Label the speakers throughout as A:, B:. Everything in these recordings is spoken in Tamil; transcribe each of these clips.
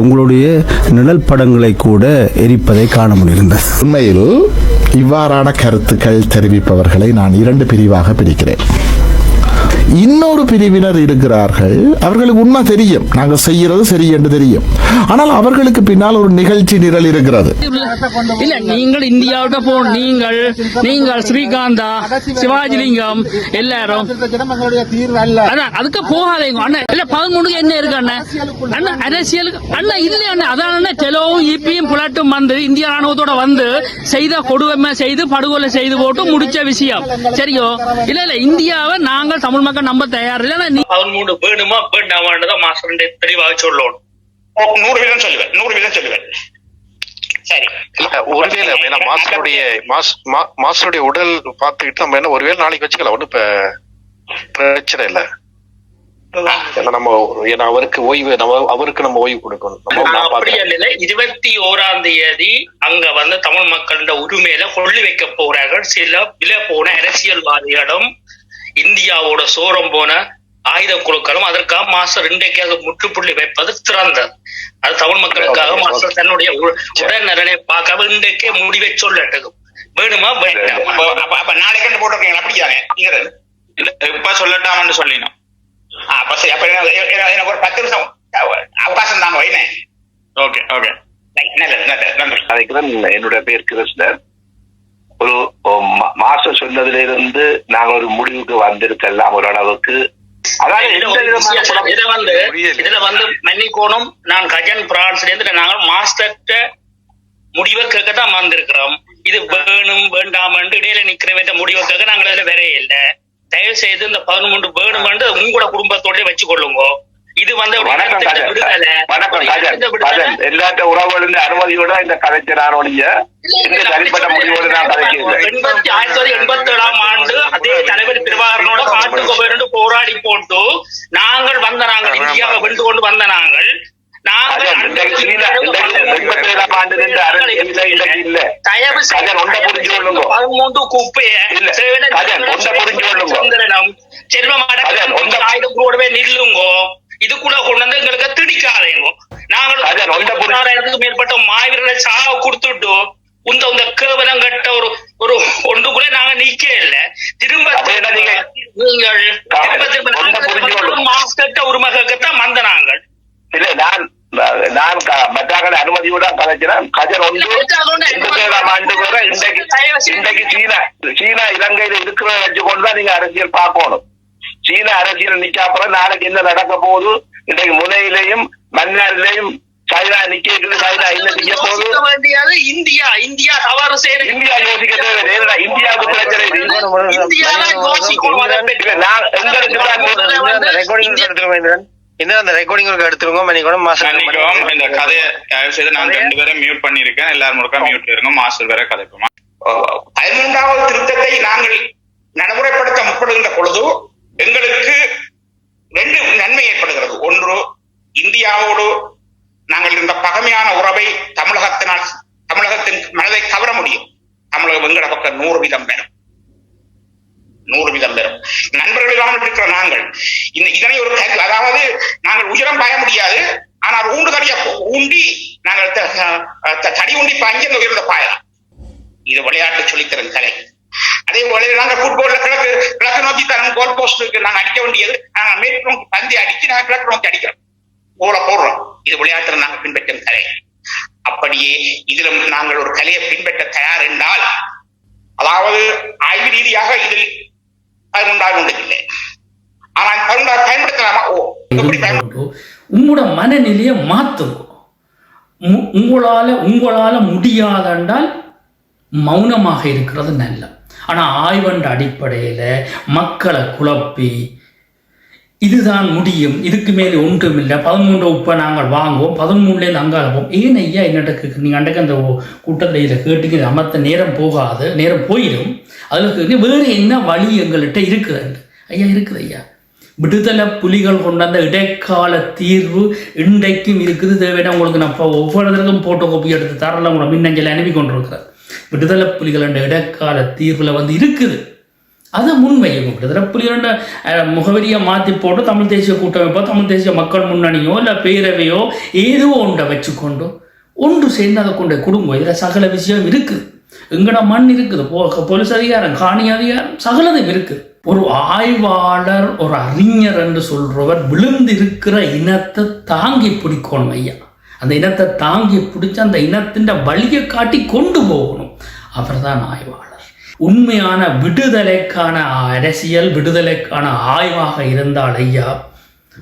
A: உங்களுடைய நிழல் படங்களை கூட எரிப்பதை காண முடிந்தது.
B: உண்மையில் இவ்வாறான கருத்துக்கள் தெரிவிப்பவர்களை நான் இரண்டு பிரிவாக பிரிக்கிறேன். இன்னொரு பிரிவினர் இருக்கிறார்கள். அவர்களுக்கு உண்மை தெரியும். நாங்கள் செய்யறது சரி என்று தெரியும். ஆனால் அவர்களுக்கு பின்னால் ஒரு நிகழ்ச்சி நிரல் இருக்கிறது.
C: இல்ல நீங்கள் இந்தியாவுக்கு போ நீங்கள் நீங்கள் ஸ்ரீகாந்தா சிவாஜிலிங்கம் எல்லாரும். அதுக்கு போகாதீங்க அண்ணா. இல்ல பதிமூணுக்கு என்ன இருக்கு அண்ணா? அண்ணா அரசியலுக்கு அண்ணா இல்ல அண்ணா. அதான் அண்ணா டெலோவும் இப்பியும் புலட்டும் வந்து இந்திய ராணுவத்தோட வந்து செய்த கொடுமை செய்து படுகொலை செய்து போட்டு முடிச்ச விஷயம். சரியோ? இல்ல இல்ல இந்தியாவை நாங்கள் தமிழ் மக்கள் நம்ப தயார் இல்ல நீ
D: பதிமூணு வேணுமா வேண்டாமான்றதான் மாஸ்டர் தெளிவாக சொல்லணும்
E: நூறு வீதம் சொல்லுவேன் நூறு வீதம் சொல்லுவேன் சரி
F: இல்ல ஒருவேளை ஏன்னா மாஸ்டருடைய மாஸ் மா- மாஸ்டருடைய உடல் பார்த்துக்கிட்டு நம்ம என்ன ஒருவேளை நாளைக்கு வச்சுக்கலாம் ஒன்றும் பிரச்சனை இல்ல ஏன்னா நம்ம ஏன்னா அவருக்கு ஓய்வு நம்ம அவருக்கு நம்ம ஓய்வு கொடுக்கணும் நம்ம
D: இருபத்தி ஓராம் தேதி அங்க வந்து தமிழ் மக்களோட உரிமையில கொள்ளி வைக்க போறார்கள் சில வில போன அரசியல்வாதிகளும் இந்தியாவோட சோரம் போன ஆயுத குழுக்களும் அதற்காக மாஸ்டர் இன்றைக்கு அது முற்றுப்புள்ளி வைப்பது திறந்தது அது தமிழ் மக்களுக்காக மாஸ்டர் தன்னுடைய உடல்நலனை பார்க்காம இன்றைக்கே முடிவை சொல்லட்டும் வேணுமா வேண்டாமா?
E: அப்ப நாளைக்கு கண்டு போட்டிருக்கீங்க அப்படியானே நீங்க
G: இல்ல, இப்ப சொல்லட்டாம்னு சொல்லினோம்.
E: அப்ப சரி அப்ப எனக்கு ஒரு பத்து நிமிஷம். அவ- அவகாசம் தாங்க வைனே.
G: Okay okay.
E: நன்றி.
H: என்னுடைய பேர் கிருஷ்ணன் ஒரு ஒரு மா- மாஸ்டர் சொன்னதுல இருந்து நாங்க ஒரு முடிவுக்கு வந்திருக்கலாம் ஓரளவுக்கு
D: இதுல வந்து. இதுல வந்து மன்னிக்கோணும் நான் கஜன் பிரான்ஸ்ல இருந்து நாங்கள் மாஸ்டர்ட்ட முடிவை கேட்கத்தான் வந்திருக்கிறோம். இது வேணும் வேண்டாம் இடையில நிக்கிறவற்ற முடிவை கேட்க நாங்கள் இதுல வேற இல்ல தயவு செய்து இந்த பதினொன்று வேணுமென்று உங்களோட குடும்பத்தோட வச்சு கொள்ளுங்க இது வந்து
H: வணக்கம். வணக்கம் கஜன் எல்லாத்த உறவுகளின் அனுமதியோட இந்த கதைக்கு நான் எந்த தனிப்பட்ட முடிவோடு நான் கதைக்கிறேன்
D: எண்பத்தி ஆயிரத்தி தொள்ளாயிரத்தி எண்பத்தி ஏழாம் ஆண்டு அதே தலைவர் பிரபாகரனோட காட்டுக்கு போராடி போட்டு நாங்கள் வந்த நாங்கள் இந்தியாவை வென்று கொண்டு வந்த நாங்கள். பதிமூன்று குப்பைய
H: இல்ல.
D: சேவன
H: கஜன், ஒன்றை புரிஞ்சு கொள்ளுங்க.
D: சுந்தரனம் செல்வம்
H: கஜன், ஒன்றை-
D: ஆயுதம் கூடவே நில்லுங்கோ. இதுக்குள்ள கொண்டு வந்து எங்களுக்கு திணிக்காதீங்க. நாங்கள்
H: கஜன், ஒன்றை புரிஞ்சு-
D: பதினாறாயிரத்துக்கு மேற்பட்ட மாவீரர்களை சாக கொடுத்துட்டு உந்த உந்த கேவலம் கட்ட ஒரு ஒரு ஒன்றுக்குள்ள நாங்க நிக்க இல்ல. திரும்ப நீங்கள் திரும்ப திரும்ப மாஸ்டர்ட்ட உரிமை கேட்கத்தான் வந்த நாங்கள்.
H: இல்ல நான் நான் மற்றவர்கள் அனுமதியோட கதைக்கிறேன் கஜன் ஒன்று ஆண்டு வரை இன்றைக்கு இன்றைக்கு சீனா சீனா இலங்கையில இருக்கிற தான் நீங்க அரசியல் பார்க்கணும். சீனா அரசியல் நிக்காப்புறம் நாளைக்கு என்ன நடக்க போகுது? இன்றைக்கு முனையிலையும் மன்னாரிலையும் சைனா நிக்கிறது சைனா என்ன செய்ய போகுது?
D: இந்தியா இந்தியா தவறு செய்யறது
H: இந்தியா யோசிக்க தேவை ஏன்னா இந்தியாவுக்கு பிரச்சனை எங்களுக்கு
I: இன்னும் அந்த ரெக்கார்டிங் எடுத்துருங்க மணிக்கூடம்
G: மன்னிக்கவும் இந்த கதையை தயவு செய்து நான் ரெண்டு பேரும் மியூட் பண்ணிருக்கேன் எல்லாரும் முழுக்க மியூட்ல இருங்க. மாஸ்டர் வேற கதைப்போமா?
E: பதிமூன்றாவது திருத்தத்தை நாங்கள் நடைமுறைப்படுத்த முற்படுகின்ற பொழுது எங்களுக்கு ரெண்டு நன்மை ஏற்படுகிறது. ஒன்று இந்தியாவோடு நாங்கள் இந்த பகமையான உறவை தமிழகத்தினால் தமிழகத்தின் மனதை கவர முடியும். தமிழகம் எங்கட பக்கம் நூறு வீதம் பெறும். நூறு வீதம் பெறும். நண்பர்கள் இல்லாமல் இருக்கிற நாங்கள் இந்த இதனை ஒரு அதாவது நாங்கள் உயரம் பாய முடியாது. ஆனால் ஊண்டு தடிய ஊண்டி நாங்கள் த- த- தடி ஊண்டி பாய்ஞ்சி அந்த உயர்ந்த பாயலாம். இது விளையாட்டு சொல்லித்தரும் கலை. அதே போல நாங்க ஃபுட்பால்ல கிழக்கு கிழக்கு நோக்கி தரம் கோல் போஸ்டுக்கு நாங்க அடிக்க வேண்டியது நாங்க மேற்கு நோக்கி பந்தி அடிச்சு நாங்க கிழக்கு நோக்கி அடிக்கிறோம். கோல போடுறோம். இது விளையாட்டுல நாங்க பின்பற்றும் கலை. அப்படியே இதிலும் நாங்கள் ஒரு கலையை பின்பற்ற தயார் என்றால் அதாவது ஆய்வு ரீதியாக இதில் பதினொன்றாவது இல்லை ஆனால் பதினொன்றாவது பயன்படுத்தலாமா? ஓ எப்படி
C: உங்களோட மனநிலையை மாத்துங்க. மு- உங்களால உங்களால முடியாதென்றால் மௌனமாக இருக்கிறது நல்ல ஆனால் ஆய்வண்ட அடிப்படையில் மக்களை குழப்பி இதுதான் முடியும் இதுக்கு மேலே ஒன்றும் இல்லை பதிமூன்று உப்பை நாங்கள் வாங்குவோம் பதிமூணுலேருந்து அங்கே ஏன் ஐயா என்னட்ட கேக்கு நீங்கள் அன்றைக்கு அந்த கூட்டத்தில் இதில் கேட்டுக்கு அமர்த்த நேரம் போகாது நேரம் போயிடும். அதில் வேறு என்ன வழி எங்கள்கிட்ட இருக்குது ஐயா இருக்குது ஐயா. விடுதலை புலிகள் கொண்ட அந்த இடைக்கால தீர்வு இன்றைக்கும் இருக்குது. தேவையான உங்களுக்கு நான் ஒவ்வொருத்தருக்கும் போட்டோ காப்பி எடுத்து தரலாம் உங்களை மின்னஞ்சல் அனுப்பி கொண்டிருக்கிறேன். விடுதலை புலிகள் என்ற இடைக்கால தீர்வில் வந்து இருக்குது. அதை முன்வைக்கணும் விடுதலை புலிகள் முகவரியை மாற்றி போட்டு தமிழ் தேசிய கூட்டமைப்போ தமிழ் தேசிய மக்கள் முன்னணியோ இல்லை பேரவையோ ஏதோ ஒன்றை வச்சுக்கொண்டு ஒன்று சேர்ந்து அதை கொண்ட குடும்பம் இதில் சகல விஷயம் இருக்குது எங்கட மண் இருக்குது. போலீஸ் அதிகாரம் காணி அதிகாரம் சகலதும் இருக்குது ஒரு ஆய்வாளர் ஒரு அறிஞர் என்று சொல்றவர் விழுந்து இருக்கிற இனத்தை தாங்கி பிடிக்கணும் ஐயா. அந்த இனத்தை தாங்கி பிடிச்சு அந்த இனத்தின் வழியை காட்டி கொண்டு போகணும். அவர் தான் ஆய்வாளர். உண்மையான விடுதலைக்கான அரசியல் விடுதலைக்கான ஆய்வாக இருந்தால் ஐயா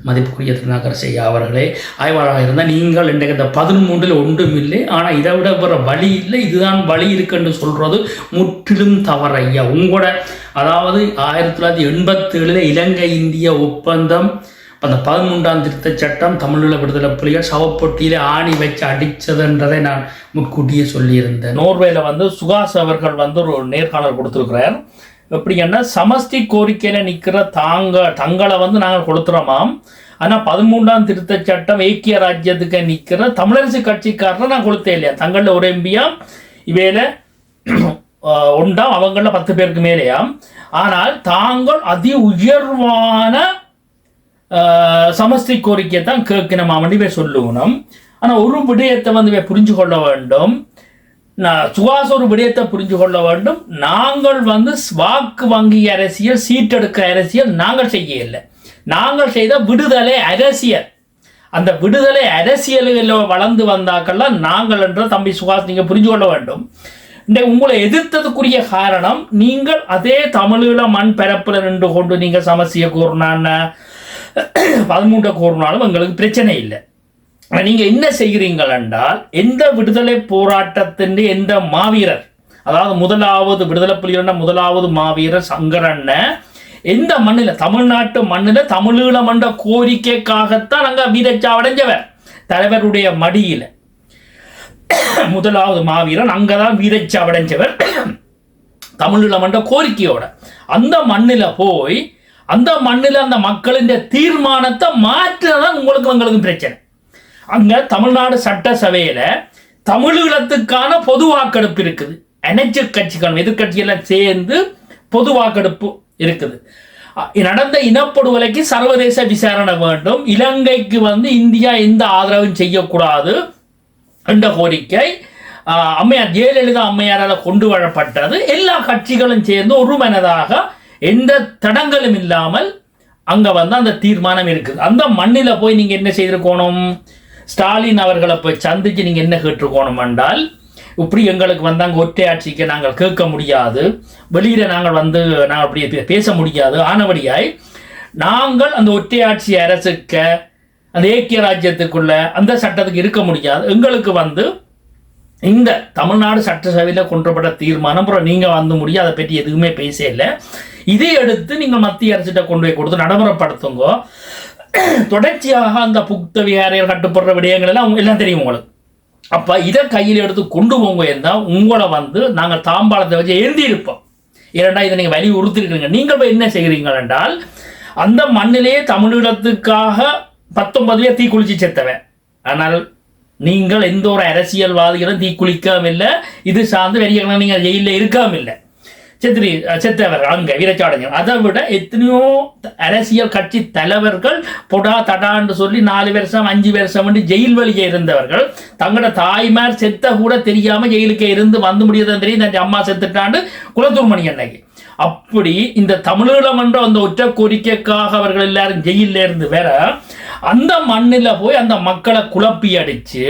C: மதிப்புக்குரிய திருநாகர் செய்யா அவர்களே ஆய்வாளராக இருந்தால் நீங்கள் இன்றைக்கு இந்த பதிமூன்றில் ஒன்றும் இல்லை ஆனால் இதை விட வேற வழி இல்லை. இதுதான் வழி இருக்குன்னு சொல்கிறது முற்றிலும் தவறு ஐயா. உங்களோட அதாவது ஆயிரத்தி தொள்ளாயிரத்தி எண்பத்தேழில் இலங்கை இந்திய ஒப்பந்தம் அந்த பதிமூன்றாம் திருத்தச் சட்டம் தமிழீழ விடுதலை புலிகள் சவப்பொட்டியில ஆணி வச்சு அடித்ததுன்றதை நான் முன்கூட்டியே சொல்லியிருந்தேன். நோர்வேல வந்து சுகாஸ் அவர்கள் வந்து ஒரு நேர்காணல் கொடுத்துருக்கிறார். எப்படின்னா சமஷ்டி கோரிக்கையில் நிற்கிற தாங்க தங்களை வந்து நாங்கள் கொடுத்துறோமாம் ஆனால் பதிமூன்றாம் திருத்தச் சட்டம் ஐக்கிய ராஜ்யத்துக்கு நிற்கிற தமிழரசு கட்சிக்காரரை நான் கொடுத்தே இல்லையா? தங்களில் ஒரு எம்பியா இவையில உண்டாம் அவங்களில் பத்து பேருக்கு மேலேயாம். ஆனால் தாங்கள் அதி உயர்வான சமஸ்தி சமஷ்டி கோரிக்கையை தான் கேட்கணும் அவன் சொல்லுவோம் ஆனால் ஒரு விடயத்தை வந்து புரிஞ்சு கொள்ள வேண்டும். நான் சுகாச ஒரு விடயத்தை புரிஞ்சு கொள்ள வேண்டும். நாங்கள் வந்து வாக்கு வங்கி அரசியல் சீட்டெடுக்க அரசியல் நாங்கள் செய்ய இல்லை நாங்கள் செய்த விடுதலை அரசியல். அந்த விடுதலை அரசியலில் வளர்ந்து வந்தாக்கெல்லாம் நாங்கள் என்ற தம்பி சுகாஸ் நீங்கள் புரிஞ்சு கொள்ள வேண்டும். இந்த உங்களை எதிர்த்ததுக்குரிய காரணம் நீங்கள் அதே தமிழீழ மண் பரப்பில் நின்று கொண்டு நீங்கள் சமசிய கூறினான்னு பதிமூன்றை கூறினாலும் எங்களுக்கு பிரச்சனை இல்லை. நீங்கள் என்ன செய்கிறீங்கள் என்றால் எந்த விடுதலை போராட்டத்தின் எந்த மாவீரர் அதாவது முதலாவது விடுதலை புலிகள முதலாவது மாவீரர் சங்கரண்ண எந்த மண்ணில் தமிழ்நாட்டு மண்ணில் தமிழீழ மண்ட கோரிக்கைக்காகத்தான் அங்க வீரச்சாவடைஞ்சவர் தலைவருடைய மடியில். முதலாவது மாவீரன் அங்கதான் வீரச்சாவடைஞ்சவர் தமிழீழ மண்ட கோரிக்கையோட. அந்த மண்ணில் போய் அந்த மண்ணில் அந்த மக்களின் தீர்மானத்தை மாற்றினதான் உங்களுக்கு உங்களுக்கு பிரச்சனை. அங்கே தமிழ்நாடு சட்டசபையில் தமிழீழத்துக்கான பொது வாக்கெடுப்பு இருக்குது. அனைத்து கட்சிகளும் எதிர்கட்சியெல்லாம் சேர்ந்து பொது வாக்கெடுப்பு இருக்குது. நடந்த இனப்படுகொலைக்கு சர்வதேச விசாரணை வேண்டும். இலங்கைக்கு வந்து இந்தியா எந்த ஆதரவும் செய்யக்கூடாது என்ற கோரிக்கை அம்மையார் ஜெயலலிதா அம்மையாரால் கொண்டு வரப்பட்டது. எல்லா கட்சிகளும் சேர்ந்து ஒருமனதாக எந்த தடங்களும் இல்லாமல் அங்கே வந்து அந்த தீர்மானம் இருக்குது. அந்த மண்ணில் போய் நீங்கள் என்ன செய்திருக்கணும்? ஸ்டாலின் அவர்களை போய் சந்திச்சு நீங்கள் என்ன கேட்டிருக்கணும் என்றால் இப்படி எங்களுக்கு வந்து அங்கே ஒற்றை ஆட்சிக்கு நாங்கள் கேட்க முடியாது. வெளியில் நாங்கள் வந்து நாங்கள் அப்படி பேச முடியாது. ஆனபடியாய் நாங்கள் அந்த ஒற்றை ஆட்சி அரசுக்க அந்த ஏக்கிய ராஜ்யத்துக்குள்ள அந்த சட்டத்துக்கு இருக்க முடியாது. எங்களுக்கு வந்து இந்த தமிழ்நாடு சட்டசபையில் கொண்டுபட்ட தீர்மானம் அப்புறம் நீங்கள் வந்து முடியும் அதை பற்றி எதுவுமே பேச இல்லை. இதை எடுத்து நீங்கள் மத்திய அரசிட்ட கொண்டு போய் கொடுத்து நடைமுறைப்படுத்துங்க. தொடர்ச்சியாக அந்த புக்த விகாரிகள் கட்டுப்படுற விடயங்கள் எல்லாம் எல்லாம் தெரியும் உங்களுக்கு. அப்போ இதை கையில் எடுத்து கொண்டு போங்க இருந்தால் உங்களை வந்து நாங்கள் தாம்பாளத்தை வச்சு எழுதி இருப்போம் இரண்டா இதை நீங்கள் வலியுறுத்திருக்கிறீங்க நீங்கள் போய் என்ன செய்கிறீங்க என்றால் அந்த மண்ணிலேயே தமிழீழத்துக்காக பத்தொன்பதுலேயே தீக்குளிச்சு செத்தவன். ஆனால் நீங்கள் எந்த ஒரு அரசியல்வாதிகளும் தீக்குளிக்காமல் இல்லை இது சார்ந்து வெளியே நீங்கள் ஜெயிலில் இருக்காமல் இல்லை. செத்திரி செத்தவர்கள் அங்க வீரச்சாடஞ்சர் அதை விட எத்தனையோ அரசியல் கட்சி தலைவர்கள் பொடா தடான்னு சொல்லி நாலு வருஷம் அஞ்சு வருஷம் வந்து ஜெயில் வழியே இருந்தவர்கள். தங்களோட தாய்மார் செத்த கூட தெரியாம ஜெயிலுக்கே இருந்து வந்து முடியாதுன்னு தெரியும். தன் அம்மா செத்துட்டாண்டு குலத்தூர்மணி அன்னைக்கு. அப்படி இந்த தமிழீழம் என்ற அந்த ஒற்றை கோரிக்கைக்காக அவர்கள் எல்லாரும் ஜெயிலில் இருந்து வேற அந்த மண்ணில் போய் அந்த மக்களை குழப்பி அடிச்சு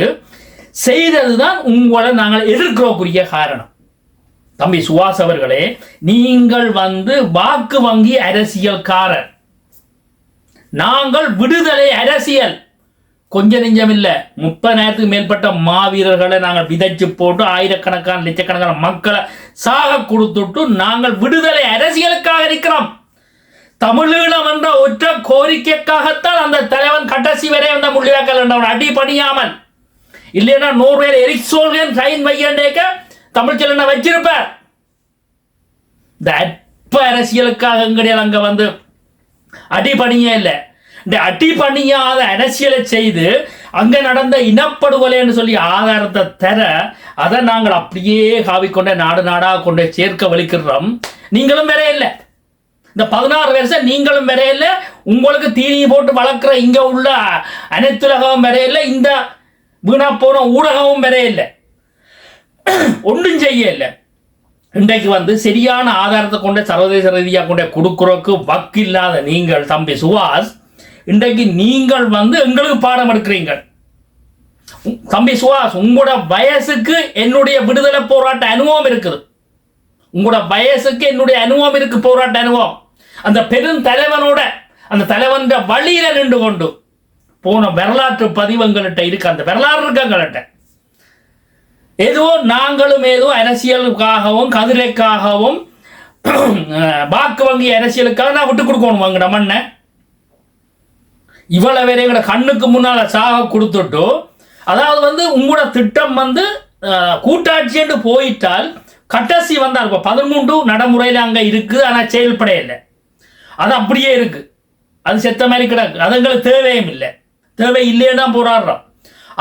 C: செய்தது தான் உங்களை நாங்கள் எதிர்க்கிறோக்குரிய காரணம். தம்பி சுவாஸ் அவர்களே நீங்கள் வந்து வாக்கு வங்கி அரசியல்காரர். நாங்கள் விடுதலை அரசியல். கொஞ்ச நெஞ்சம் முப்பது முப்பதாயிரத்துக்கு மேற்பட்ட மாவீரர்களை நாங்கள் விதைச்சு போட்டு ஆயிரக்கணக்கான லட்சக்கணக்கான மக்களை சாக கொடுத்துட்டு நாங்கள் விடுதலை அரசியலுக்காக இருக்கிறோம். தமிழீழம் என்ற ஒற்ற கோரிக்கைக்காகத்தான் அந்த தலைவன் கடைசி வரை அந்த முள்ளிவாக்கல் என்றவன் அடிபணியாமல். இல்லைன்னா நோர்வேல பேர் சோல்கன் சைன் வையண்டேக்க தமிழ் செல்வனை இந்த அற்ப அரசியலுக்காக கிடையாது அங்க வந்து அடிபணியே இல்லை. இந்த அடிபணியாத அரசியலை செய்து அங்க நடந்த இனப்படுகொலைன்னு சொல்லி ஆதாரத்தை தர அதை நாங்கள் அப்படியே காவிக்கொண்ட நாடு நாடா கொண்டு சேர்க்க வலிக்கிறோம். நீங்களும் வேற இல்லை. இந்த பதினாறு வருஷம் நீங்களும் வரையில உங்களுக்கு தீனி போட்டு வளர்க்குற இங்க உள்ள அனைத்துலகம் இல்லை. இந்த வீணா போன ஊடகமும் வரையில்லை ஒன்றும் செய்ய இல்லை இன்றைக்கு வந்து சரியான ஆதாரத்தை கொண்ட சர்வதேச ரீதியாக கொண்டு கொடுக்குறதுக்கு வக்கில்லாத நீங்கள் தம்பி சுவாஸ் இன்றைக்கு நீங்கள் வந்து எங்களுக்கு பாடம் எடுக்கிறீங்க தம்பி சுவாஸ் உங்களோட வயசுக்கு என்னுடைய விடுதலை போராட்ட அனுபவம் இருக்குது. உங்களோட வயசுக்கு என்னுடைய அனுபவம் இருக்கு போராட்ட அனுபவம். அந்த பெரும் தலைவனோட அந்த தலைவன் வழியில நின்று கொண்டு போன வரலாற்று பதிவு எங்கள்கிட்ட இருக்கு. அந்த வரலாறு இருக்கு எங்கள்கிட்ட. ஏதோ நாங்களும் ஏதோ அரசியலுக்காகவும் கதிரைக்காகவும் பாக்கு வாக்கு வங்கி அரசியலுக்காக நான் விட்டு கொடுக்கணும் எங்கட மண்ணை. இவ்வளவு பேர் எங்கட கண்ணுக்கு முன்னால சாக கொடுத்துட்டு அதாவது வந்து உங்களோட திட்டம் வந்து கூட்டாட்சி என்று போயிட்டால் கட்டசி வந்தால் இப்போ பதிமூன்று நடைமுறையில் அங்கே இருக்குது ஆனால் செயல்பட இல்லை அது அப்படியே இருக்கு. அது செத்த மாதிரி கிடக்கு. அது எங்களுக்கு தேவையும் இல்லை. தேவை இல்லையே தான் போராடுறோம்.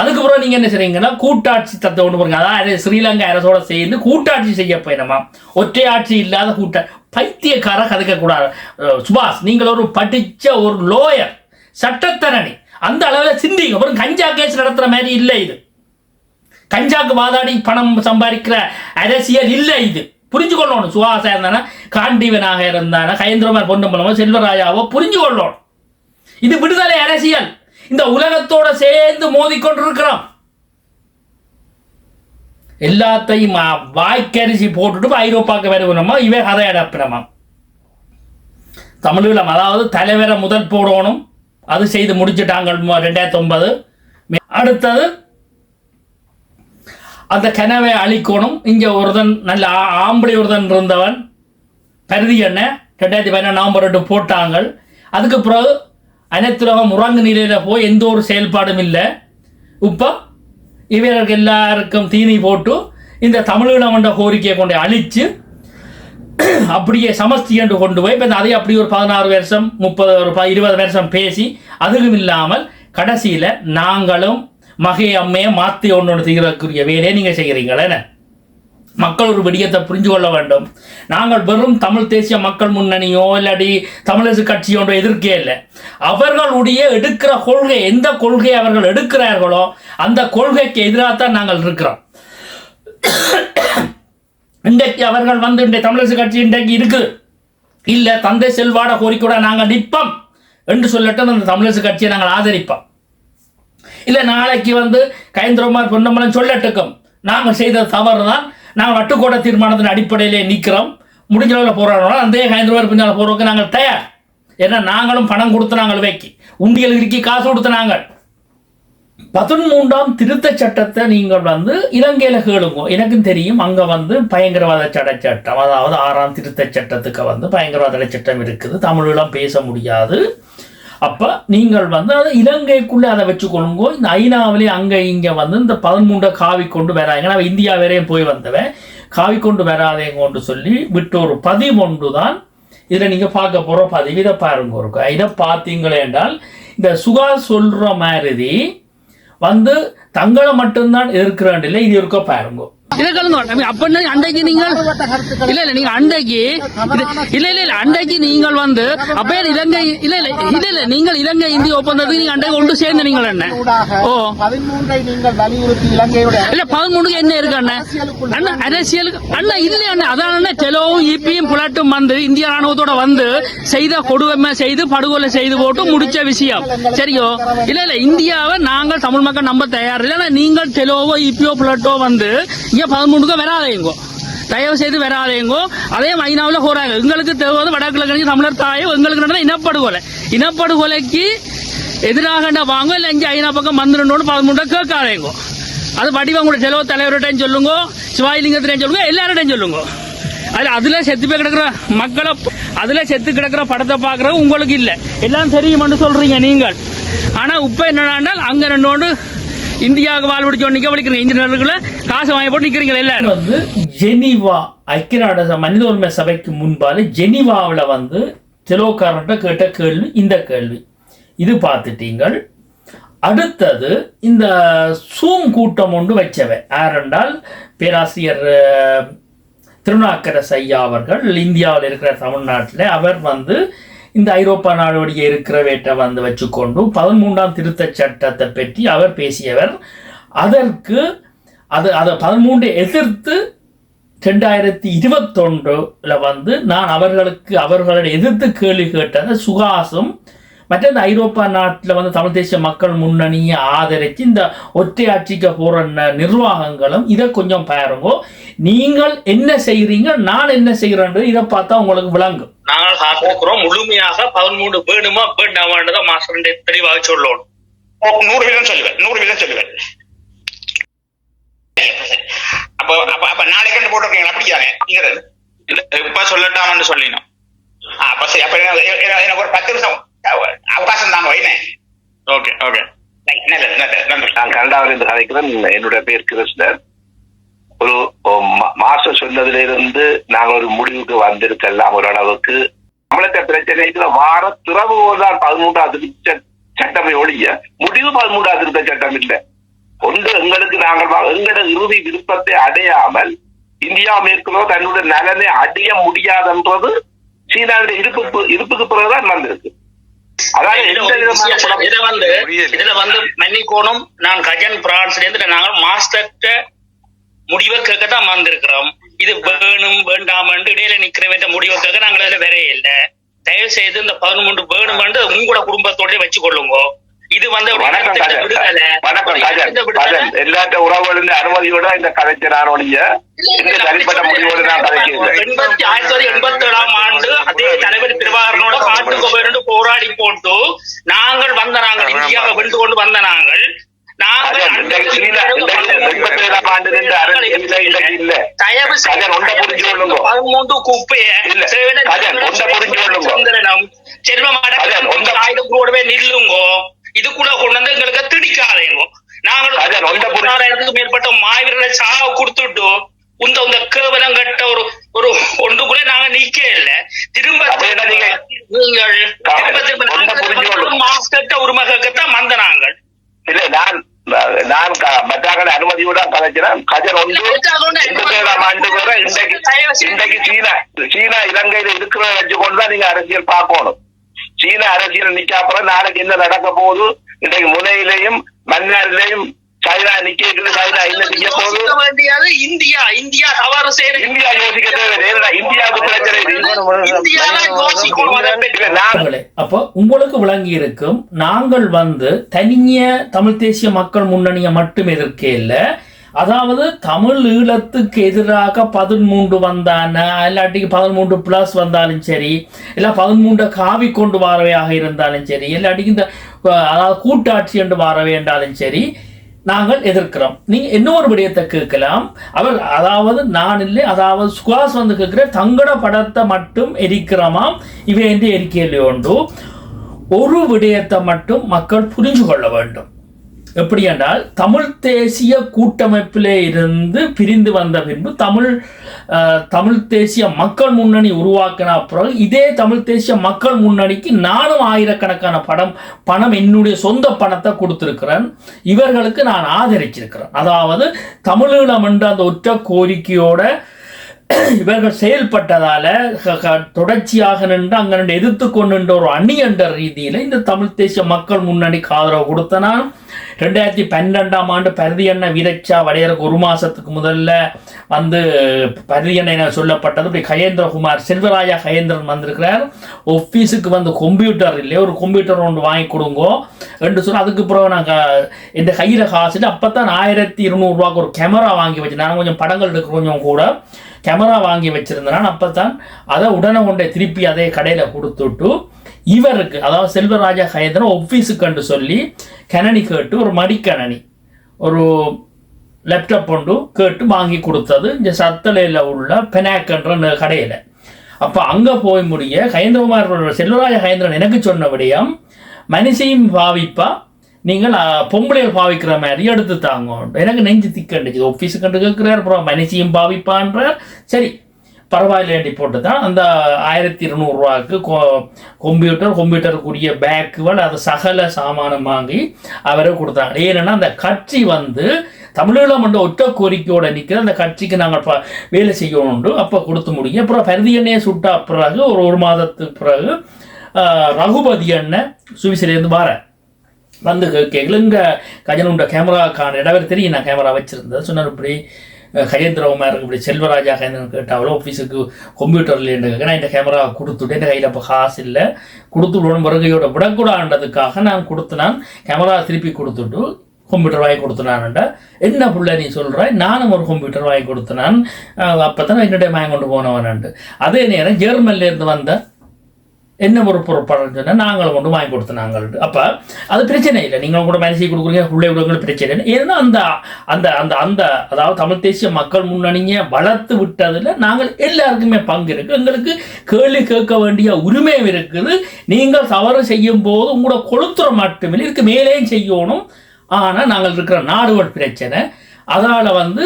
C: அதுக்கப்புறம் நீங்கள் என்ன செய்றீங்கன்னா கூட்டாட்சி தத்துவம் ஒன்று பாருங்க அதாவது ஸ்ரீலங்கா அரசோட சேர்ந்து கூட்டாட்சி செய்ய போயினமா ஒற்றை ஆட்சி இல்லாத கூட்ட பைத்தியக்கார கதைக்க கூடாது சுபாஷ் நீங்கள் ஒரு படிச்ச ஒரு லோயர் சட்டத்தரணி. அந்த அளவில் சிந்திங்க. அப்புறம் கஞ்சா கேஸ் நடத்துற மாதிரி இல்லை இது. கஞ்சாக்கு வாதாடி பணம் சம்பாதிக்கிற அரசியல் இல்லை இது. புரிஞ்சு கொள்ளணும் சுவாசா இருந்தானா காண்டீவனாக இருந்தானா கயந்திரமார் பொன்னம்பலமோ செல்வராஜாவோ புரிஞ்சு கொள்ளணும் இது விடுதலை அரசியல். இந்த உலகத்தோட சேர்ந்து மோதிக்கொண்டிருக்கிறோம். எல்லாத்தையும் வாய்க்கரிசி போட்டுட்டு ஐரோப்பாக்கு வருகிறோமா இவே கதை அடப்பிடமா தமிழீழம் அதாவது தலைவரை முதல் போடணும். அது செய்து முடிச்சுட்டாங்க ரெண்டாயிரத்தி ஒன்பது அடுத்தது அந்த கனவை அழிக்கணும். இங்கே ஒருதன் நல்ல ஆம்பளை ஒருதன் இருந்தவன். பருதி எண்ணெய் ரெண்டாயிரத்தி பதினொன்று நவம்பர் ரெண்டு போட்டாங்க. அதுக்கு பிறகு அனைத்துலகம் உறங்கு நிலையில் போய் எந்த ஒரு செயல்பாடும் இல்லை. இப்போ இவர்களுக்கு எல்லாருக்கும் தீனி போட்டு இந்த தமிழீழம் என்ற கோரிக்கையை கொண்டு அழித்து அப்படியே சமஸ்தி என்று கொண்டு போய் இப்போ அதை அப்படி ஒரு பதினாறு வருஷம் முப்பது ஒரு ப- இருபது வருஷம் பேசி அதுவும் இல்லாமல் கடைசியில் நாங்களும் மகை அம்மையை மாற்றி ஒன்று ஒன்று செய்கிறதுக்குரிய வேலையை நீங்கள் செய்கிறீங்களே மக்கள் ஒரு விடயத்தை புரிஞ்சு கொள்ள வேண்டும். நாங்கள் வெறும் தமிழ் தேசிய மக்கள் முன்னணியோ இல்லாட்டி தமிழரசு கட்சியோட எதிர்க்கே இல்லை. அவர்களுடைய எடுக்கிற கொள்கை எந்த கொள்கையை அவர்கள் எடுக்கிறார்களோ அந்த கொள்கைக்கு எதிராக தான் நாங்கள் இருக்கிறோம். இன்றைக்கு அவர்கள் வந்து இன்றைய தமிழரசு கட்சி இன்றைக்கு இருக்குது இல்லை தந்தை செல்வாட கோரிக்கையோட நாங்கள் நிற்போம் என்று சொல்லட்டும் அந்த தமிழரசு கட்சியை நாங்கள் ஆதரிப்போம். இல்லை நாளைக்கு வந்து கயந்திரமார் பொன்னம்பலம் சொல்லட்டுக்கும். நாங்கள் செய்த தவறு தான் நாங்கள் வட்டுக்கோட தீர்மானத்தின் அடிப்படையிலே நிற்கிறோம். முடிஞ்ச அளவில் போராடுறோம். அந்த கயந்திரமார் பின்னால் போகிறதுக்கு நாங்கள் தயார். ஏன்னா நாங்களும் பணம் கொடுத்து நாங்கள் வைக்கி. உண்டியல் இருக்கி காசு கொடுத்து நாங்கள். பதிமூன்றாம் திருத்தச் சட்டத்தை நீங்கள் வந்து இலங்கையில் கேளுங்க. எனக்கும் தெரியும் அங்கே வந்து பயங்கரவாத தடை சட்டம். அதாவது ஆறாம் திருத்தச் சட்டத்துக்கு வந்து பயங்கரவாத சட்டம் இருக்குது. தமிழெல்லாம் பேச முடியாது. அப்போ நீங்கள் வந்து அதை இலங்கைக்குள்ளே அதை வச்சுக்கொள்ளுங்கோ இந்த ஐநாவிலே அங்கே இங்கே வந்து இந்த பதிமூன்றை காவி கொண்டு வராங்க நான் இந்தியா வரையும் போய் வந்தவன். காவி கொண்டு வராதேங்கன்னு சொல்லி விட்டு ஒரு பதிமொன்று தான் இதில் நீங்கள் பார்க்க போகிற பதிவு இதை பாருங்க இருக்கும் இதை பார்த்தீங்களே என்றால் இந்த சுகா சொல்கிற மாதிரி வந்து தங்களை மட்டும்தான் எதிர்க்கிறான் இல்லை இது இருக்க பாருங்க. இதை கலந்து அப்ப அன்றைக்கு நீங்கள் இல்ல இல்ல நீங்க அண்டைக்கு இல்ல இல்ல இல்ல அண்டைக்கு நீங்கள் வந்து அப்ப இலங்கை இல்ல இல்ல இல்ல இல்ல நீங்கள் இலங்கை இந்திய ஒப்பந்தத்துக்கு நீங்க அண்டை கொண்டு சேர்ந்து நீங்கள் என்ன? ஓ.
B: பதிமூன்றை நீங்கள் வலியுறுத்தி இலங்கையுடைய
C: இல்ல பதிமூணுக்கு என்ன இருக்கு அண்ணன் அண்ணன் அரசியலுக்கு அண்ணன் இல்ல அண்ணன் அதான் அண்ணன் செலவும் இப்பியும் புலட்டும் வந்து இந்திய ராணுவத்தோட வந்து செய்த கொடுமை செய்து படுகொலை செய்து போட்டு முடிச்ச விஷயம். சரியோ? இல்ல இல்ல இந்தியாவை நாங்கள் தமிழ் மக்கள் நம்ப தயார் இல்லை நீங்கள் செலவோ இப்பியோ புலட்டோ வந்து இங்க பதிமூணுக்கும் வராதேங்கோ. தயவு செய்து வராதேங்கோ. அதே ஐநாவில் போறாங்க. எங்களுக்கு தேவை வடகிழக்கு தமிழர் தாயோ எங்களுக்கு நடந்த இனப்படுகொலை. இனப்படுகொலைக்கு எதிராக வாங்க இல்லை இங்கே ஐநா பக்கம் வந்துடணும்னு பதிமூன்றா கேட்காதேங்கோ. அது வடிவம் கூட செலவு தலைவர்கிட்டையும் சொல்லுங்க சிவாயிலிங்கத்திலையும் சொல்லுங்க எல்லார்டையும் சொல்லுங்க. அது அதில் செத்து போய் கிடக்குற மக்களை அதில் செத்து கிடக்குற படத்தை பார்க்குறது உங்களுக்கு இல்லை. எல்லாம் தெரியுமான்னு சொல்கிறீங்க நீங்கள். ஆனால் இப்போ என்னன்னா அங்கே ரெண்டு இந்தியாவுக்கு வாழ் பிடிச்ச நிக்க வலிக்கிறீங்க இன்ஜினியர்களை காசு வாங்கி போட்டு நிக்கிறீங்க எல்லாரும்? வந்து ஜெனீவா ஐக்கிய நாடு மனித உரிமை சபைக்கு முன்பால ஜெனிவாவில் வந்து செலோக்காரன்ட்ட கேட்ட கேள்வி இந்த கேள்வி. இது பார்த்துட்டீங்கள். அடுத்தது இந்த சூம் கூட்டம் ஒன்று வச்சவன் யாரென்றால் பேராசிரியர் திருநாக்கரசையா அவர்கள் இந்தியாவில் இருக்கிற தமிழ்நாட்டில் அவர் வந்து இந்த ஐரோப்பா நாடோடியே இருக்கிற வேட்டை வந்து வச்சுக்கொண்டு பதிமூன்றாம் திருத்தச் சட்டத்தை பற்றி அவர் பேசியவர். அதற்கு அது அதை பதிமூன்றை எதிர்த்து ரெண்டாயிரத்தி இருபத்தொன்றுல வந்து நான் அவர்களுக்கு அவர்களை எதிர்த்து கேள்வி கேட்டதை சுகாசும் மற்ற இந்த ஐரோப்பா நாட்டில் வந்து தமிழ் தேசிய மக்கள் முன்னணியை ஆதரித்து இந்த ஒற்றையாட்சிக்க போகிற நிர்வாகங்களும் இதை கொஞ்சம் பாருங்கோ. நீங்கள் என்ன செய்கிறீங்க நான் என்ன செய்கிறேன்றது இதை பார்த்தா உங்களுக்கு விளங்கும்.
D: நாங்கள் காத்திருக்கிறோம். முழுமையாக பதிமூணு வேணுமா? வேண்டாமான்றதை மாஸ்டர் தெளிவாக சொல்லணும்.
E: நூறு வீதம் சொல்லுவேன் நூறு வீதம் சொல்லுவேன் அப்ப அப்ப அப்ப நாளைக்கு போட்டிருக்கீங்களா? அப்படியானே.
G: இப்ப சொல்லட்டாமன்னு சொல்லினோம்.
E: அப்ப சரி. அப்ப எனக்கு- ஒரு பத்து நிமிஷம். அவகாசம் தாங்க வைனேன்
G: ஓகே ஓகே.
H: நான் கனடாவில் இருந்து கதைக்கிறேன். என்னுடைய பேர் கிருஷ்ணர். ஒரு ஒரு மா- மாஸ்டர் சொன்னதுல இருந்து நாங்கள் ஒரு முடிவுக்கு வந்திருக்கலாம் ஓரளவுக்கு. தமிழக பிரச்சனைக்குல வார திறவுகோல் தான் பதிமூன்றாம் திருத்த சட்டமே ஒழிய முடிவு பதிமூன்றாம் திருத்த சட்டம் இல்லை. ஒன்று எங்களுக்கு நாங்கள் எங்களோட இறுதி விருப்பத்தை அடையாமல் இந்தியா மேற்கொள்ளோ தன்னுடைய நலனை அடைய முடியாதுன்றது சீனாவுடைய இருப்பு இருப்புக்கு பிறகுதான் வந்திருக்கு. அதாவது
D: இதுல இதுல வந்து இதுல வந்து மன்னிக்கோணும். நான் கஜன் பிரான்ஸ்ல இருந்து நாங்கள் மாஸ்டர்ட்ட முடிவை கேட்க தான் வந்திருக்கிறோம். இது வேணும் வேண்டாமன்று இடையில நிக்கிறவற்ற முடிவை கேட்க நாங்கள் அதுல வேற இல்ல தயவு செய்து இந்த பதினொன்று வேணுமென்று உங்களோட குடும்பத்தோட வச்சு கொள்ளுங்க இது வந்து
H: வணக்கம் வணக்கம் எல்லாத்த உறவுகளின் அனுமதியோட இந்த கதைக்கு நான் ஒழிய இந்த தனிப்பட்ட முடிவோடு நான் கதைக்கிறேன்
D: எண்பத்தி ஆயிரத்தி தொள்ளாயிரத்தி எண்பத்தி ஏழாம் ஆண்டு அதே தலைவர் பிரபாகரனோட காட்டுக்கு போயிருந்து போராடி போட்டு நாங்கள் வந்த நாங்கள் இந்தியாவை வென்று கொண்டு வந்த நாங்கள் பதிமூன்று குப்பைய
H: இல்ல. கஜன், ஒன்றை புரிஞ்சு கொள்ளுங்க.
D: சுந்தரனம் செல்வம்
H: கஜன்,
D: அடக்கம்
H: ஒன்றை-
D: ஆயுதம் கூடவே நில்லுங்கோ. இதுக்குள்ள கொண்டு வந்து எங்களுக்கு திணிக்காதேங்கோ.
H: கஜன், ஒன்றை
D: நாங்கள்
H: புரிஞ்சு-
D: ஆறாயிரத்துக்கு மேற்பட்ட மாவீரரை சாவு கொடுத்துட்டு உந்த உந்த கேவலம் கட்ட ஒரு ஒரு ஒன்றுக்குள்ள நாங்க நிக்க இல்ல. திரும்ப நீங்கள் திரும்ப திரும்ப. மாஸ்டர்ட்ட உரிமை கேட்கத்தான் வந்த நாங்கள்.
H: இல்ல நான் நான் மற்றவர்கள் அனுமதியோட கதைக்கிறேன் கஜன் ஒன்று எண்பத்தி ஏழாம் ஆண்டு வரை இன்றைக்கு இன்றைக்கு சீனா சீனா இலங்கையில இருக்கிறத வச்சுக்கொண்டு தான் நீங்க அரசியல் பார்க்கணும். சீனா அரசியல் நிக்க அப்புறம் நாளைக்கு என்ன நடக்க போகுது? இன்றைக்கு முனையிலையும் மன்னாரிலையும் சைனா நிக்கிறது சைனா என்ன செய்ய போகுது?
D: இந்தியா இந்தியா தவறு செய்யறது
H: இந்தியா யோசிக்க தேவையில்லை. இந்தியாவுக்கு பிரச்சனை
C: அப்போ உங்களுக்கு விளங்கி இருக்கும் நாங்கள் வந்து தனிய தமிழ் தேசிய மக்கள் முன்னணியை மட்டும் எதிர்க்க இல்லை அதாவது தமிழ் ஈழத்துக்கு எதிராக பதிமூன்று வந்தான இல்லாட்டிக்கு பதிமூன்று பிளஸ் வந்தாலும் சரி இல்லை பதிமூன்று காவி கொண்டு வரவையாக இருந்தாலும் சரி இல்லாட்டிக்கு இந்த அதாவது கூட்டாட்சி என்று வரவே என்றாலும் சரி நாங்கள் எதிர்க்கிறோம். நீங்க இன்னொரு விடயத்தை கேட்கலாம். அவர் அதாவது நான் இல்லை அதாவது சுகாஸ் வந்து கேட்கிற தங்கட படத்தை மட்டும் எரிக்கிறோமாம் இவை என்று எரிக்கையில் உண்டு ஒரு விடயத்தை மட்டும் மக்கள் புரிஞ்சு கொள்ள வேண்டும். எப்படி என்றால் தமிழ் தேசிய கூட்டமைப்பிலே இருந்து பிரிந்து வந்த பின்பு தமிழ் தமிழ் தேசிய மக்கள் முன்னணி உருவாக்கின பிறகு இதே தமிழ் தேசிய மக்கள் முன்னணிக்கு நானும் ஆயிரக்கணக்கான படம் பணம் என்னுடைய சொந்த பணத்தை கொடுத்துருக்கிறேன். இவர்களுக்கு நான் ஆதரிச்சிருக்கிறேன். அதாவது தமிழீழம் என்ற அந்த ஒற்ற கோரிக்கையோட இவர்கள் செயல்பட்டதால க- தொடர்ச்சியாக நின்று அங்க நின்று எதிர்த்து கொண்டு ஒரு அணி என்ற ரீதியில் இந்த தமிழ் தேசிய மக்கள் முன்னணிக்கு ஆதரவு கொடுத்தனால் ரெண்டாயிரத்தி பன்னெண்டாம் ஆண்டு பருதி எண்ணெய் வீரச்சா வடையருக்கு ஒரு மாசத்துக்கு முதல்ல வந்து பருதி எண்ணெய் சொல்லப்பட்டது. இப்படி கயேந்திரகுமார் செல்வராஜா கயேந்திரன் வந்திருக்கிறார். ஒஃபீஸுக்கு வந்து கம்ப்யூட்டர் இல்லையே ஒரு கம்ப்யூட்டர் ஒன்று வாங்கி கொடுங்கோ என்று சொல்லி அதுக்கு பிறகு நாங்கள் இந்த கையில் காசுட்டு அப்போ தான் ஆயிரத்தி இருநூறுவாக்கு ஒரு கேமரா வாங்கி வச்சு நாங்கள் கொஞ்சம் படங்கள் எடுக்க கொஞ்சம் கூட. கேமரா வாங்கி வச்சிருந்தேன் அப்போ தான் அதை உடனே கொண்டே திருப்பி அதே கடையில் கொடுத்துட்டு இவருக்கு அதாவது செல்வராஜா ஹயதரன் ஆஃபீஸுக்குன்னு சொல்லி கணனி கேட்டு ஒரு மடிக்கணனி ஒரு லேப்டாப் கொண்டு கேட்டு வாங்கி கொடுத்தது. இந்த சத்தலையில் உள்ள பெனாக்கன்ற கடையில். அப்போ அங்கே போய் முடிய ஹயந்திரகுமார் செல்வராஜ ஹயந்திரன் எனக்கு சொன்ன விடயம் மனுஷையும் பாவிப்பா நீங்கள் பொம்பளையில் பாவிக்கிற மாதிரி எடுத்து தாங்க எனக்கு நெஞ்சு திக்கண்டுச்சு ஆஃபீஸுக்கு கண்டு கேட்குறாரு அப்புறம் மனுஷியும் பாவிப்பான்றார். சரி பரவாயில்லையாண்டி போட்டு தான் அந்த ஆயிரத்தி இருநூறுவாக்கு கம்ப்யூட்டர் கம்ப்யூட்டருக்குரிய பேக்குகள் அது சகல சாமானம் வாங்கி அவரை கொடுத்தாங்க. ஏன்னா அந்த கட்சி வந்து தமிழீழம் என்ற ஒற்ற கோரிக்கையோடு நிற்கிற அந்த கட்சிக்கு நாங்கள் ப- வேலை செய்யணுண்டு அப்போ கொடுத்து முடியும். அப்புறம் பருதி எண்ணெயை சுட்டா பிறகு ஒரு ஒரு மாதத்துக்கு பிறகு ரகுபதி எண்ணெய் சுவிசிலேருந்து வாரேன் வந்து கேட்கல கஜனுண்ட கேமராக்கான காண இடம் தெரியும். நான் கேமரா வச்சுருந்தேன் சொன்னார் இப்படி அஹ், கஜேந்திரகுமார் இப்படி செல்வராஜா கைந்து கேட்டாவளோ ஆஃபீஸுக்கு கம்ப்யூட்டர் இல்லைன்னு நான் இந்த கேமரா கொடுத்துட்டு என் கையில் இப்போ காசு இல்லை. கொடுத்து விடணும் வருகையோட விடக்கூடாதுன்றதுக்காக நான் கொடுத்து நான் கேமரா திருப்பி கொடுத்துட்டு கம்ப்யூட்டர் வாங்கி கொடுத்தனான்டா. என்ன பிள்ளை நீ சொல்கிற நானும் ஒரு கம்ப்யூட்டர் வாங்கி கொடுத்தனான். அப்போ தான் என்னுடைய வாங்கி கொண்டு போனவனான்ட்டு. அதே நேரம் ஜெர்மன்லேருந்து வந்த என்ன ஒரு பொறுப்பாளர் சொன்னால் நாங்களும் கொண்டு வாங்கி கொடுத்து நாங்கள்ட்டு அப்போ அது பிரச்சனை இல்லை. நீங்கள் கூட மனசை கொடுக்குறீங்க உள்ளே விடுங்க பிரச்சனை இல்லை. ஏன்னா அந்த அந்த அந்த அந்த அதாவது தமிழ் தேசிய மக்கள் முன்னணியை வளர்த்து விட்டதில் நாங்கள் எல்லாருக்குமே பங்கு இருக்கு. எங்களுக்கு கேள்வி கேட்க வேண்டிய உரிமையும் இருக்குது. நீங்கள் தவறு செய்யும் போது உங்களோட கொளுத்துற மட்டுமில்லை இதுக்கு மேலேயும் செய்யணும். ஆனால் நாங்கள் இருக்கிற நாடுகள் பிரச்சனை. அதால் வந்து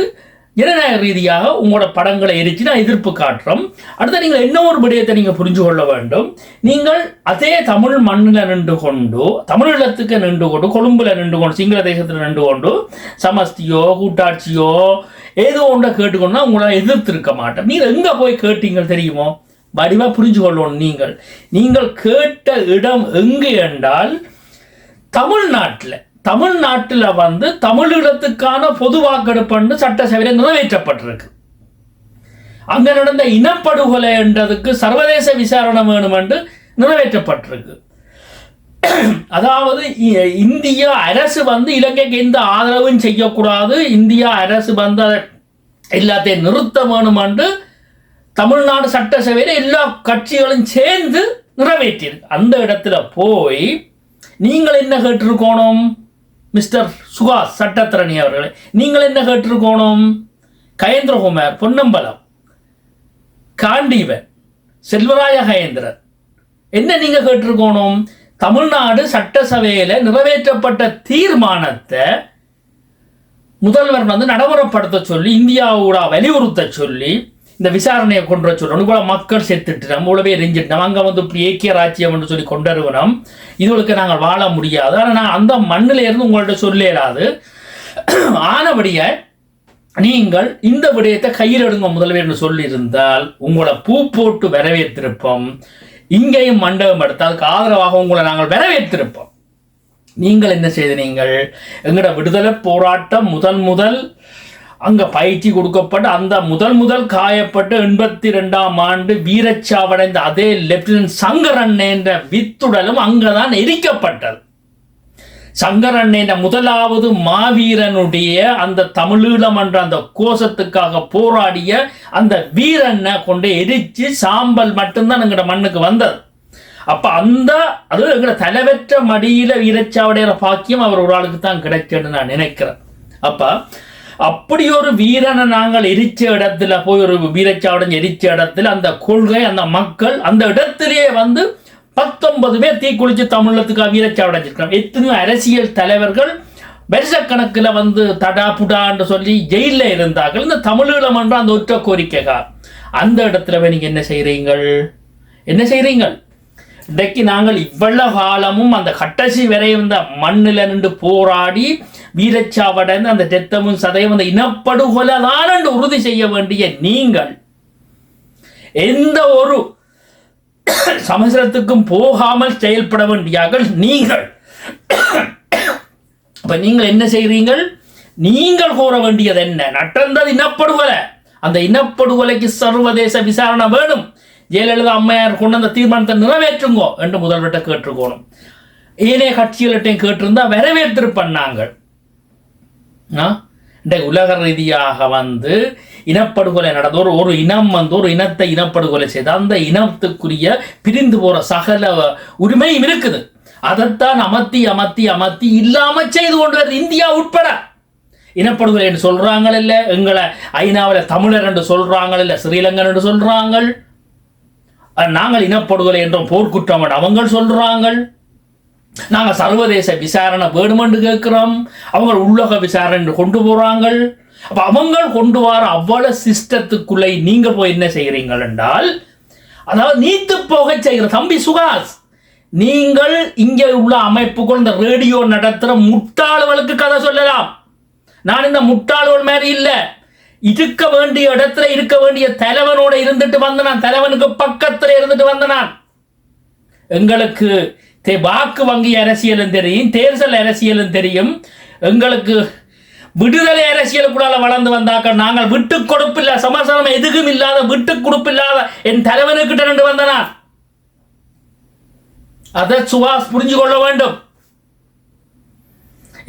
C: ஜனநாயக ரீதியாக உங்களோட படங்களை எரிச்சு நான் எதிர்ப்பு காட்டுறோம். அடுத்து நீங்கள் என்ன ஒரு விடயத்தை நீங்கள் புரிஞ்சு கொள்ள வேண்டும்? நீங்கள் அதே தமிழ் மண்ணில் நின்று கொண்டு தமிழீழத்துக்கு நின்று கொண்டு கொழும்புல நின்று கொண்டு சிங்கள தேசத்தில் நின்று கொண்டு சமஸ்தியோ கூட்டாட்சியோ ஏதோ ஒன்றை கேட்டுக்கொண்டா உங்களால் எதிர்த்திருக்க மாட்டோம் நீங்கள் எங்கே போய் கேட்டீங்க தெரியுமோ? வடிவாக புரிஞ்சு கொள்ளணும் நீங்கள். நீங்கள் கேட்ட இடம் எங்கு என்றால் தமிழ்நாட்டில். தமிழ்நாட்டில் வந்து தமிழீழத்துக்கான பொது வாக்கெடுப்பு சட்டசபையில் நிறைவேற்றப்பட்டிருக்கு அங்க நடந்த இனப்படுகொலை என்றதுக்கு சர்வதேச விசாரணை வேணும் என்று நிறைவேற்றப்பட்டிருக்கு. அதாவது இ- இந்திய அரசு வந்து இலங்கைக்கு எந்த ஆதரவும் செய்யக்கூடாது. இந்தியா அரசு வந்து அதை எல்லாத்தையும் நிறுத்த வேணும் என்று தமிழ்நாடு சட்டசபையில் எல்லா கட்சிகளும் சேர்ந்து நிறைவேற்றியிருக்கு. அந்த இடத்துல போய் நீங்கள் என்ன கேட்டிருக்கோணும்? மிஸ்டர் சுகாஸ் சட்டத்திரணி அவர்களே நீங்கள் என்ன கேட்டிருக்கோணும்? கயேந்திரகுமார் பொன்னம்பலம் காண்டீவன் செல்வராய கயேந்திரன் என்ன நீங்க கேட்டிருக்கோணும்? தமிழ்நாடு சட்டசபையில் நிறைவேற்றப்பட்ட தீர்மானத்தை முதல்வர் வந்து நடைமுறைப்படுத்த சொல்லி இந்தியாவோட வலியுறுத்த சொல்லி இந்த விசாரணையை கொண்டு வச்சுடணும் சொல்லணும் இவ்வளோ மக்கள் செத்துட்டு நம்ம இவ்வளோ பேர் எரிஞ்சிட்டு அங்கே வந்து இப்படி ஏக்கிய ராஜ்யம் என்று சொல்லி கொண்டு இதுகளுக்கு நாங்கள் வாழ முடியாது. ஆனால் நான் அந்த மண்ணில் இருந்து உங்கள்ட்ட சொல்லிடாது ஆனபடியே நீங்கள் இந்த விடயத்தை கையில் எடுங்க முதல்வர் என்று சொல்லியிருந்தால் உங்களை பூ போட்டு வரவேற்றிருப்போம். இங்கேயும் மண்டபம் எடுத்து அதுக்கு ஆதரவாக உங்களை நாங்கள் வரவேற்றிருப்போம். நீங்கள் என்ன செய்த நீங்கள்? எங்களோட விடுதலை போராட்டம் முதல் முதல் அங்க பயிற்சி கொடுக்கப்பட்டு அந்த முதல் முதல் காயப்பட்டு எண்பத்தி ரெண்டாம் ஆண்டு வீரச்சாவடைந்த அதே லெப்டினன்ட் சங்கரன் என்ற வித்துடலும் அங்கதான் எரிக்கப்பட்டது. சங்கரன் என்ற முதலாவது மாவீரனுடைய அந்த தமிழீழம் என்ற அந்த கோஷத்துக்காக போராடிய அந்த வீரனை கொண்டு எரிச்சு சாம்பல் மட்டும்தான் எங்கட மண்ணுக்கு வந்தது. அப்ப அந்த அது எங்கட தலைவற்ற மடியில வீரச்சாவடைகிற பாக்கியம் அவர் ஒரு ஆளுக்கு தான் கிடைச்சதுன்னு நான் நினைக்கிறேன். அப்ப அப்படி ஒரு வீரனை நாங்கள் எரிச்ச இடத்துல போய் ஒரு வீரச்சாவுடன் எரிச்ச இடத்துல அந்த கொள்கை அந்த மக்கள் அந்த இடத்திலேயே வந்து பத்தொன்பது பேர் தீக்குளிச்சு தமிழத்துக்கு வீரச்சாவடைஞ்சிருக்கிறோம் எத்தனையோ அரசியல் தலைவர்கள் வருஷக்கணக்கில் வந்து தடா புடான்னு சொல்லி ஜெயிலில் இருந்தார்கள். இந்த தமிழீழம் என்ற அந்த ஒற்ற கோரிக்கைகா அந்த இடத்துல போய் நீங்கள் என்ன செய்கிறீங்கள் என்ன செய்கிறீங்கள் இன்றைக்கு நாங்கள் இவ்வளவு காலமும் அந்த கட்டசி வரை இந்த மண்ணில் நின்று போராடி வீரச்சாவடைந்து அந்த தெத்தமும் சதையும் அந்த இனப்படுகொலதான் என்று உறுதி செய்ய வேண்டிய நீங்கள் எந்த ஒரு சமசரத்துக்கும் போகாமல் செயல்பட வேண்டியார்கள் நீங்கள். இப்ப நீங்கள் என்ன செய்கிறீர்கள் நீங்கள் கூற வேண்டியது என்ன நடந்தது இனப்படுகொலை. அந்த இனப்படுகொலைக்கு சர்வதேச விசாரணை வேணும். ஜெயலலிதா அம்மையார் கொண்டு அந்த தீர்மானத்தை நிறைவேற்றுங்கோ என்று முதல்வர்கிட்ட கேட்டுக்கோணும் ஏனைய கட்சிகள்கிட்டையும் கேட்டிருந்தா வரவேற்று பண்ணாங்கள். இன்றைக்கு உலக ரீதியாக வந்து இனப்படுகொலை நடந்த ஒரு ஒரு இனம் வந்து ஒரு இனத்தை இனப்படுகொலை செய்து அந்த இனத்துக்குரிய பிரிந்து போகிற சகல உரிமையும் இருக்குது. அதைத்தான் அமர்த்தி அமர்த்தி அமர்த்தி இல்லாமல் செய்து கொண்டு வருது இந்தியா உட்பட. இனப்படுகொலை என்று சொல்கிறாங்கள் இல்லை எங்களை ஐநாவில் தமிழர் என்று சொல்கிறாங்கள் இல்லை ஸ்ரீலங்கன் என்று சொல்கிறாங்கள் நாங்கள் இனப்படுகொலை என்றும் போர்க்குற்றம் அவங்கள் அவங்க நாங்கள் சர்வதேச விசாரணை வேணுமென்று கேட்குறோம். அவங்க உள்ளக விசாரணை கொண்டு போறாங்க அப்ப அவங்க கொண்டு வர அவ்வளவு சிஸ்டத்துக்குள்ளே நீங்க போய் என்ன செய்கிறீங்கள் என்றால் அதாவது நீத்து போக செய்கிற தம்பி சுகாஸ் நீங்கள் இங்கே உள்ள அமைப்புக்குள் இந்த ரேடியோ நடத்துகிற முட்டாள்களுக்கு கதை சொல்லலாம். நான் இந்த முட்டாள்கள் மாதிரி இல்லை. இருக்க வேண்டிய இடத்துல இருக்க வேண்டிய தலைவனோட இருந்துட்டு வந்த தலைவனுக்கு பக்கத்துல இருந்துட்டு வந்த எங்களுக்கு வாக்கு வங்கி அரசியலும் தெரியும் தேர்தல் அரசியலும் தெரியும். எங்களுக்கு விடுதலை அரசியலுக்குள்ளால வளர்ந்து வந்தாக்க நாங்கள் விட்டு கொடுப்பில்ல சமாசாரம் எதுவும் இல்லாத விட்டு கொடுப்பில்லாத என் தலைவனுக்கிட்ட ரெண்டு வந்த அதை சுபாஷ் புரிஞ்சு கொள்ள வேண்டும்.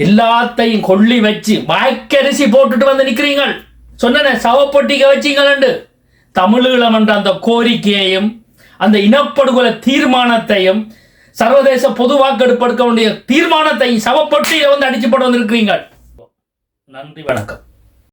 C: எல்லாத்தையும் கொள்ளி வச்சு வாய்க்கரிசி போட்டுட்டு வந்து நிக்கிறீங்கள். சொன்ன சவப்பொட்டிக்க வச்சீங்களண்டு தமிழீழம் என்ற அந்த கோரிக்கையையும் அந்த இனப்படுகொலை தீர்மானத்தையும் சர்வதேச பொது வாக்கெடுப்பு எடுக்க வேண்டிய தீர்மானத்தை சவப்பட்டு வந்து அடிச்சு போட்டு வந்திருக்கிறீங்கள் நன்றி வணக்கம்.